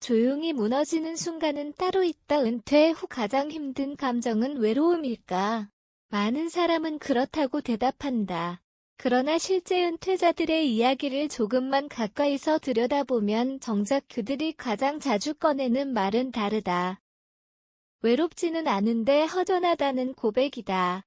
조용히 무너지는 순간은 따로 있다. 은퇴 후 가장 힘든 감정은 외로움일까? 많은 사람은 그렇다고 대답한다. 그러나 실제 은퇴자들의 이야기를 조금만 가까이서 들여다보면 정작 그들이 가장 자주 꺼내는 말은 다르다. 외롭지는 않은데 허전하다는 고백이다.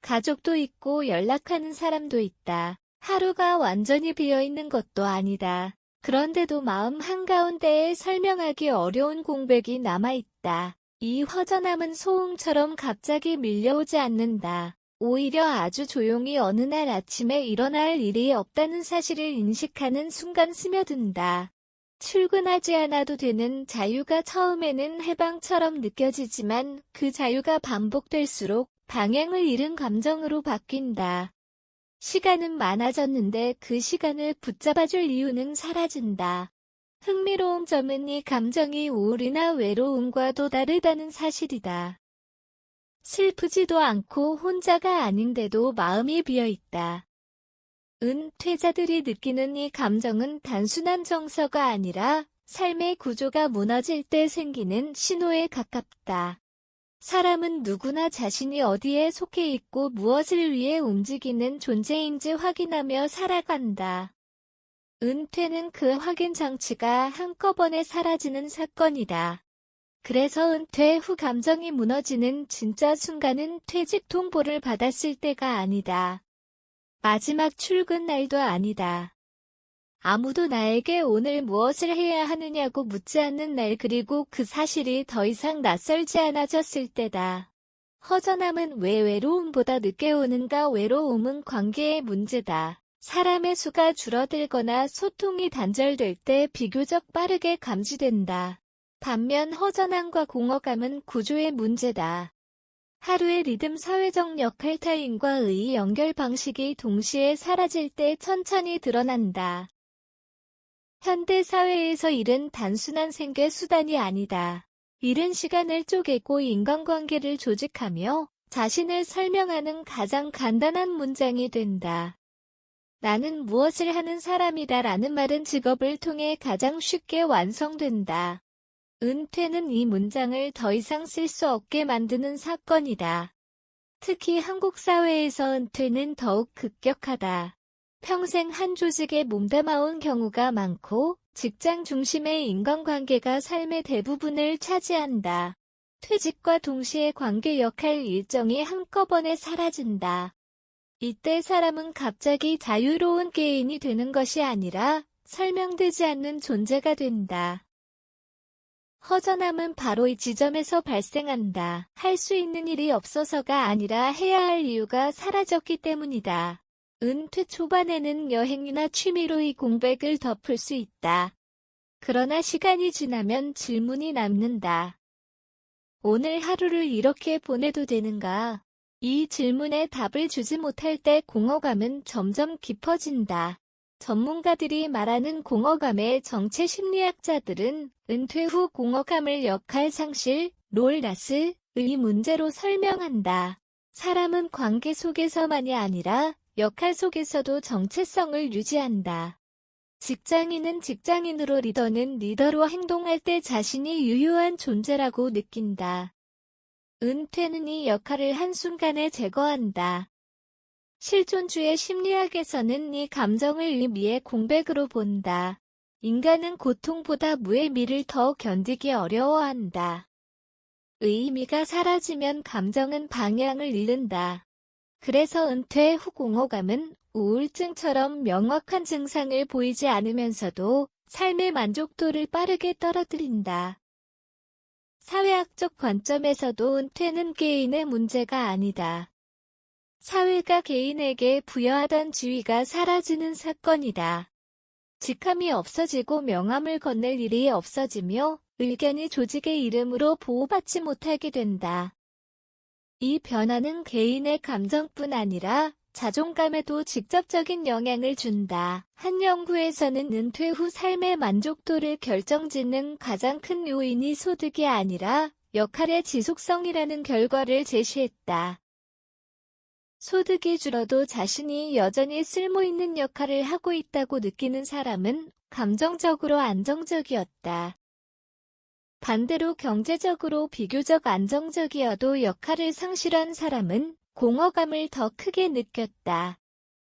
가족도 있고 연락하는 사람도 있다. 하루가 완전히 비어있는 것도 아니다. 그런데도 마음 한가운데에 설명하기 어려운 공백이 남아있다. 이 허전함은 소음처럼 갑자기 밀려오지 않는다. 오히려 아주 조용히 어느 날 아침에 일어날 일이 없다는 사실을 인식하는 순간 스며든다. 출근하지 않아도 되는 자유가 처음에는 해방처럼 느껴지지만 그 자유가 반복될수록 방향을 잃은 감정으로 바뀐다. 시간은 많아졌는데 그 시간을 붙잡아줄 이유는 사라진다. 흥미로운 점은 이 감정이 우울이나 외로움과 도 다르다는 사실이다. 슬프지도 않고 혼자가 아닌데도 마음이 비어있다. 은퇴자들이 느끼는 이 감정은 단순한 정서가 아니라 삶의 구조가 무너질 때 생기는 신호에 가깝다. 사람은 누구나 자신이 어디에 속해 있고 무엇을 위해 움직이는 존재인지 확인하며 살아간다. 은퇴는 그 확인 장치가 한꺼번에 사라지는 사건이다. 그래서 은퇴 후 감정이 무너지는 진짜 순간은 퇴직 통보를 받았을 때가 아니다. 마지막 출근 날도 아니다. 아무도 나에게 오늘 무엇을 해야 하느냐고 묻지 않는 날 그리고 그 사실이 더 이상 낯설지 않아졌을 때다. 허전함은 왜 외로움보다 늦게 오는가 외로움은 관계의 문제다. 사람의 수가 줄어들거나 소통이 단절될 때 비교적 빠르게 감지된다. 반면 허전함과 공허감은 구조의 문제다. 하루의 리듬 사회적 역할 타인과 의 연결 방식이 동시에 사라질 때 천천히 드러난다. 현대 사회에서 일은 단순한 생계 수단이 아니다. 이른 시간을 쪼개고 인간관계를 조직하며 자신을 설명하는 가장 간단한 문장이 된다. 나는 무엇을 하는 사람이다 라는 말은 직업을 통해 가장 쉽게 완성된다. 은퇴는 이 문장을 더 이상 쓸 수 없게 만드는 사건이다. 특히 한국 사회에서 은퇴는 더욱 급격하다. 평생 한 조직에 몸담아온 경우가 많고 직장 중심의 인간관계가 삶의 대부분을 차지한다. 퇴직과 동시에 관계 역할 일정이 한꺼번에 사라진다. 이때 사람은 갑자기 자유로운 개인이 되는 것이 아니라 설명되지 않는 존재가 된다. 허전함은 바로 이 지점에서 발생한다. 할 수 있는 일이 없어서가 아니라 해야 할 이유가 사라졌기 때문이다. 은퇴 초반에는 여행이나 취미로 이 공백을 덮을 수 있다. 그러나 시간이 지나면 질문이 남는다. 오늘 하루를 이렇게 보내도 되는가? 이 질문에 답을 주지 못할 때 공허감은 점점 깊어진다. 전문가들이 말하는 공허감의 정체 심리학자들은 은퇴 후 공허감을 역할 상실, 롤라스의 문제로 설명한다. 사람은 관계 속에서만이 아니라 역할 속에서도 정체성을 유지한다. 직장인은 직장인으로 리더는 리더로 행동할 때 자신이 유효한 존재라고 느낀다. 은퇴는 이 역할을 한순간에 제거한다. 실존주의 심리학에서는 이 감정을 의미의 공백으로 본다. 인간은 고통보다 무의미를 더 견디기 어려워한다. 의미가 사라지면 감정은 방향을 잃는다. 그래서 은퇴 후 공허감은 우울증처럼 명확한 증상을 보이지 않으면서도 삶의 만족도를 빠르게 떨어뜨린다. 사회학적 관점에서도 은퇴는 개인의 문제가 아니다. 사회가 개인에게 부여하던 지위가 사라지는 사건이다. 직함이 없어지고 명함을 건넬 일이 없어지며 의견이 조직의 이름으로 보호받지 못하게 된다. 이 변화는 개인의 감정뿐 아니라 자존감에도 직접적인 영향을 준다. 한 연구에서는 은퇴 후 삶의 만족도를 결정짓는 가장 큰 요인이 소득이 아니라 역할의 지속성이라는 결과를 제시했다. 소득이 줄어도 자신이 여전히 쓸모있는 역할을 하고 있다고 느끼는 사람은 감정적으로 안정적이었다. 반대로 경제적으로 비교적 안정적이어도 역할을 상실한 사람은 공허감을 더 크게 느꼈다.